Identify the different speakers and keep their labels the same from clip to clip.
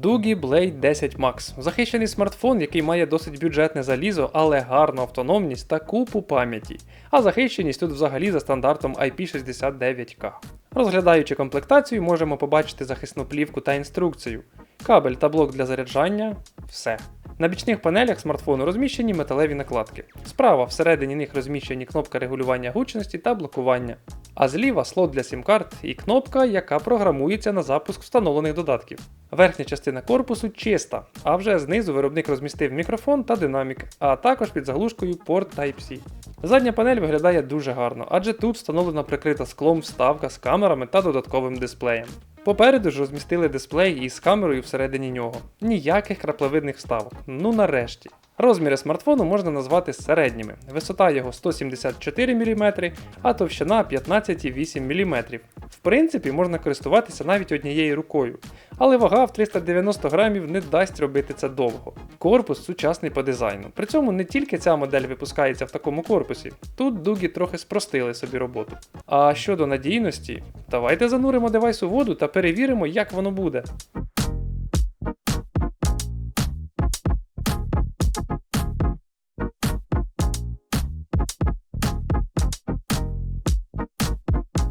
Speaker 1: Doogie Blade 10 Max захищений смартфон, який має досить бюджетне залізо, але гарну автономність та купу пам'яті. А захищеність тут взагалі за стандартом IP69K. Розглядаючи комплектацію, можемо побачити захисну плівку та інструкцію, кабель та блок для заряджання все. На бічних панелях смартфону розміщені металеві накладки. Справа всередині них розміщені кнопка регулювання гучності та блокування. А зліва слот для сім-карт і кнопка, яка програмується на запуск встановлених додатків. Верхня частина корпусу чиста, а вже знизу виробник розмістив мікрофон та динамік, а також під заглушкою порт Type-C. Задня панель виглядає дуже гарно, адже тут встановлена прикрита склом вставка з камерами та додатковим дисплеєм. Попереду ж розмістили дисплей із камерою всередині нього. Ніяких краплевидних вставок. Ну нарешті. Розміри смартфону можна назвати середніми. Висота його 174 мм, а товщина 15,8 мм. В принципі, можна користуватися навіть однією рукою, але вага в 390 грамів не дасть робити це довго. Корпус сучасний по дизайну. При цьому не тільки ця модель випускається в такому корпусі, тут дугі трохи спростили собі роботу. А щодо надійності, давайте зануримо девайс у воду та перевіримо, як воно буде.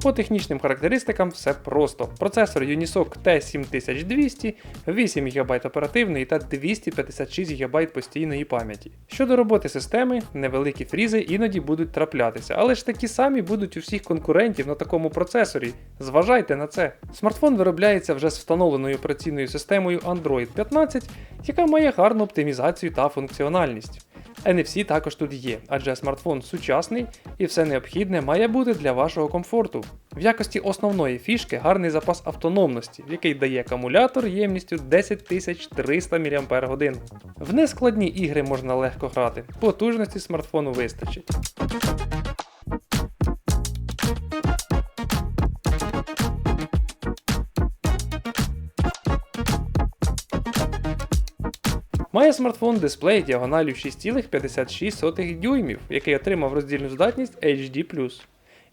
Speaker 1: По технічним характеристикам все просто. Процесор Unisoc T7200, 8 ГБ оперативної та 256 ГБ постійної пам'яті. Щодо роботи системи, невеликі фрізи іноді будуть траплятися, але ж такі самі будуть у всіх конкурентів на такому процесорі. Зважайте на це. Смартфон виробляється вже з встановленою операційною системою Android 15, яка має гарну оптимізацію та функціональність. NFC також тут є, адже смартфон сучасний і все необхідне має бути для вашого комфорту. В якості основної фішки гарний запас автономності, який дає акумулятор ємністю 10300 мАч. В нескладні ігри можна легко грати, потужності смартфону вистачить. Має смартфон дисплей діагоналю 6,56 дюймів, який отримав роздільну здатність HD.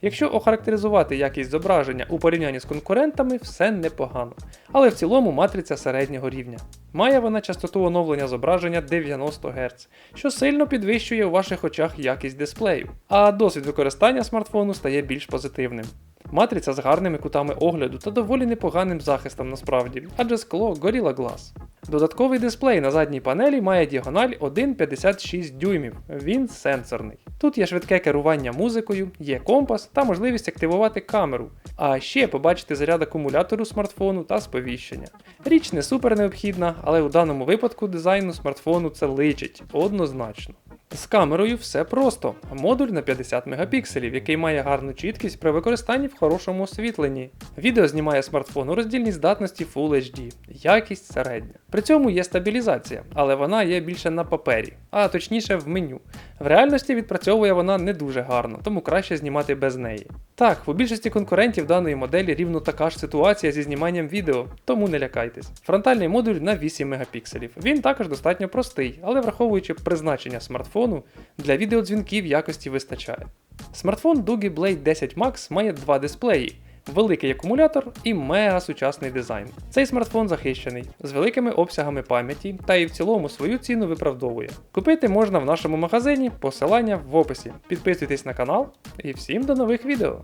Speaker 1: Якщо охарактеризувати якість зображення у порівнянні з конкурентами, все непогано, але в цілому матриця середнього рівня. Має вона частоту оновлення зображення 90 Гц, що сильно підвищує у ваших очах якість дисплею, а досвід використання смартфону стає більш позитивним. Матриця з гарними кутами огляду та доволі непоганим захистом насправді, адже скло Gorilla Glass. Додатковий дисплей на задній панелі має діагональ 1,56 дюймів, він сенсорний. Тут є швидке керування музикою, є компас та можливість активувати камеру, а ще побачити заряд акумулятору смартфону та сповіщення. Річ не супер необхідна, але у даному випадку дизайну смартфону це личить однозначно. З камерою все просто. Модуль на 50 мегапікселів, який має гарну чіткість при використанні в хорошому освітленні. Відео знімає смартфон у роздільній здатності Full HD, якість середня. При цьому є стабілізація, але вона є більше на папері, а точніше в меню. В реальності відпрацьовує вона не дуже гарно, тому краще знімати без неї. Так, у більшості конкурентів даної моделі рівно така ж ситуація зі зніманням відео, тому не лякайтесь. Фронтальний модуль на 8 мегапікселів. Він також достатньо простий, але враховуючи призначення смартфону, для відеодзвінків якості вистачає. Смартфон Doogie Blade 10 Max має два дисплеї. Великий акумулятор і мега сучасний дизайн. Цей смартфон захищений, з великими обсягами пам'яті та і в цілому свою ціну виправдовує. Купити можна в нашому магазині, посилання в описі. Підписуйтесь на канал і всім до нових відео!